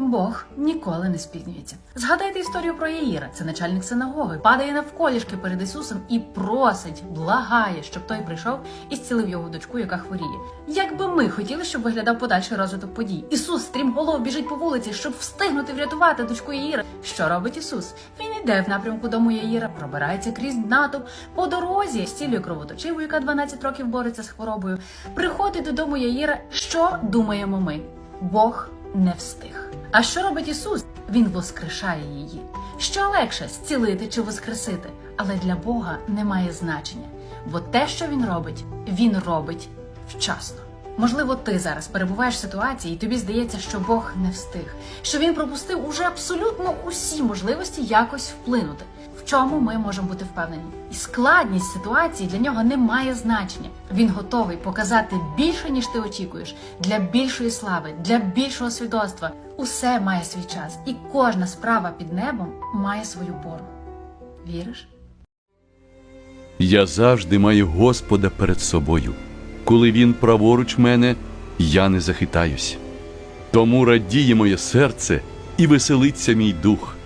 Бог ніколи не спізнюється. Згадайте історію про Яїра. Це начальник синагоги, падає навколішки перед Ісусом і просить, благає, щоб той прийшов і зцілив його дочку, яка хворіє. Як би ми хотіли, щоб виглядав подальший розвиток подій. Ісус стрімголов біжить по вулиці, щоб встигнути врятувати дочку Яїра. Що робить Ісус? Він іде в напрямку дому Яїра, пробирається крізь натовп по дорозі, зцілює кровоточиву, яка 12 років бореться з хворобою. Приходить додому Яїра. Що думаємо ми? Бог не встиг. А що робить Ісус? Він воскрешає її. Що легше зцілити чи воскресити? Але для Бога немає значення, бо те, що він робить, він робить вчасно. Можливо, ти зараз перебуваєш в ситуації, і тобі здається, що Бог не встиг, що він пропустив уже абсолютно усі можливості якось вплинути. Чому ми можемо бути впевнені? І складність ситуації для нього не має значення. Він готовий показати більше, ніж ти очікуєш, для більшої слави, для більшого свідоцтва. Усе має свій час, і кожна справа під небом має свою пору. Віриш? Я завжди маю Господа перед собою. Коли Він праворуч мене, я не захитаюсь. Тому радіє моє серце і веселиться мій дух.